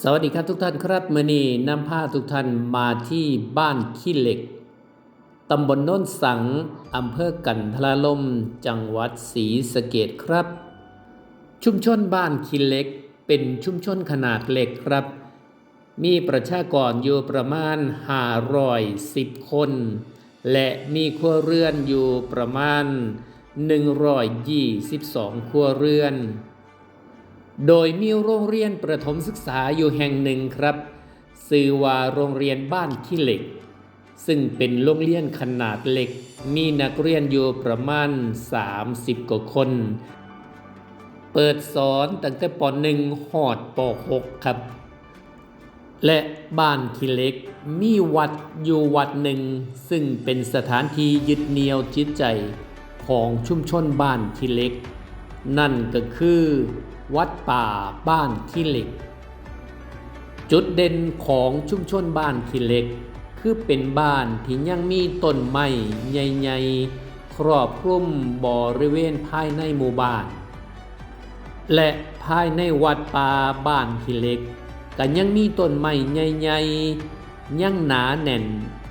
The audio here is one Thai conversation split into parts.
สวัสดีครับทุกท่านครับมื่อนี้นำพาทุกท่านมาที่บ้านขี้เหล็กตำบลโน้นสังอำเภอกันทราลมจังหวัดศรีสะเกดครับ ชุมชนบ้านขี้เหล็ก เป็นชุมชนขนาดเล็กครับ มีประชากรอยู่ประมาณ510 คน และมีครัวเรือนอยู่ประมาณ 122 ครัวเรือน โดยมีโรงเรียนประถมศึกษาอยู่แห่งหนึ่งครับชื่อว่าโรงเรียนบ้านขี้เหล็ก ซึ่งเป็นโรงเรียนขนาดเล็ก มีนักเรียนอยู่ประมาณ 30 กว่าคน เปิดสอนตั้งแต่ป .1 หอดป .6 ครับ และบ้านขี้เหล็กมีวัดอยู่วัดหนึ่ง ซึ่งเป็นสถานที่ยึดเหนี่ยวจิตใจของชุมชนบ้านขี้เหล็ก นั่นก็คือ วัดป่าบ้านขี้เหล็ก จุดเด่นของชุมชนบ้านขี้เหล็ก คือเป็นบ้านที่ยังมีต้นไม้ใหญ่ๆ ครอบคลุมบริเวณภายในหมู่บ้าน และภายในวัดป่าบ้านขี้เหล็กก็ยังมีต้นไม้ใหญ่ๆ ยังหนาแน่น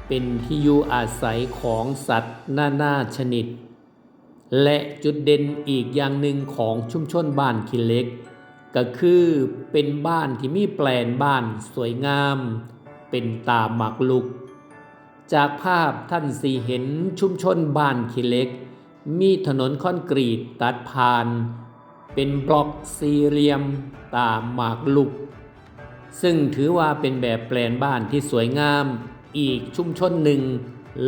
เป็นที่อยู่อาศัยของสัตว์นานาชนิด และจุดเด่นอีกอย่างหนึ่งของชุมชนบ้านขี้เล็ก ก็คือเป็นบ้านที่มีแปลนบ้านสวยงาม เป็นตาหมากลุก จากภาพท่านสีเห็นชุมชนบ้านขี้เล็ก มีถนนคอนกรีตตัดผ่าน เป็นบล็อกสี่เหลี่ยม ตาหมากลุก ซึ่งถือว่าเป็นแบบแปลนบ้านที่สวยงาม อีกชุมชนหนึ่ง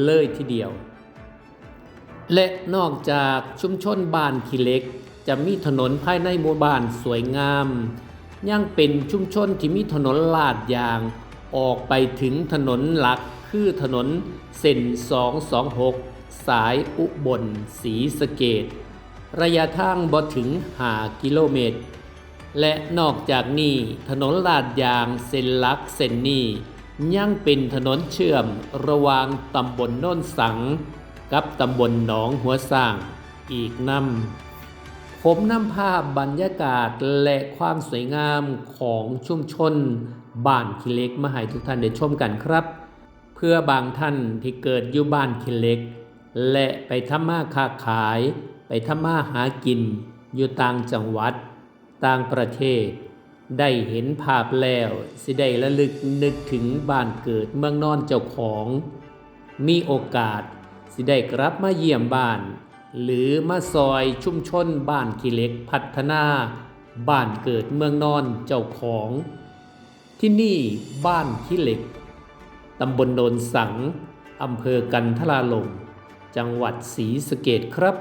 เลยทีเดียว และนอกจากชุมชนบ้านขี้เหล็ก จะมีถนนภายในหมู่บ้านสวยงาม ยังเป็นชุมชนที่มีถนนลาดยาง ออกไปถึงถนนหลักคือถนนเส้น 226 สายอุบลศรีสะเกดระยะทางบ่ถึง5กิโลเมตร และนอกจากนี้ถนนลาดยางเส้นหลักเส้นนี้ยังเป็นถนนเชื่อมระหว่างตำบลโน้นสัง กับตำบลหนองหัวสร้างอีกนำผมนำภาพบรรยากาศและความสวยงามของชุมชนบ้านคิเล็กมาให้ทุกท่านได้ชมกันครับ เพื่อบางท่านที่เกิดอยู่บ้านคิเล็ก และไปทำมาค้าขาย ไปทำมาหากิน อยู่ต่างจังหวัด ต่างประเทศ ได้เห็นภาพแล้วสิได้ระลึกนึกถึงบ้านเกิดเมืองนอนเจ้าของ มีโอกาส สิได้กลับมาเยี่ยมบ้าน หรือมาซอยชุมชนบ้านขี้เหล็กพัฒนา บ้านเกิดเมืองนอนเจ้าของ ที่นี่บ้านขี้เหล็กตำบลโนนสังอำเภอกันทลาลง จังหวัดศรีสะเกดครับ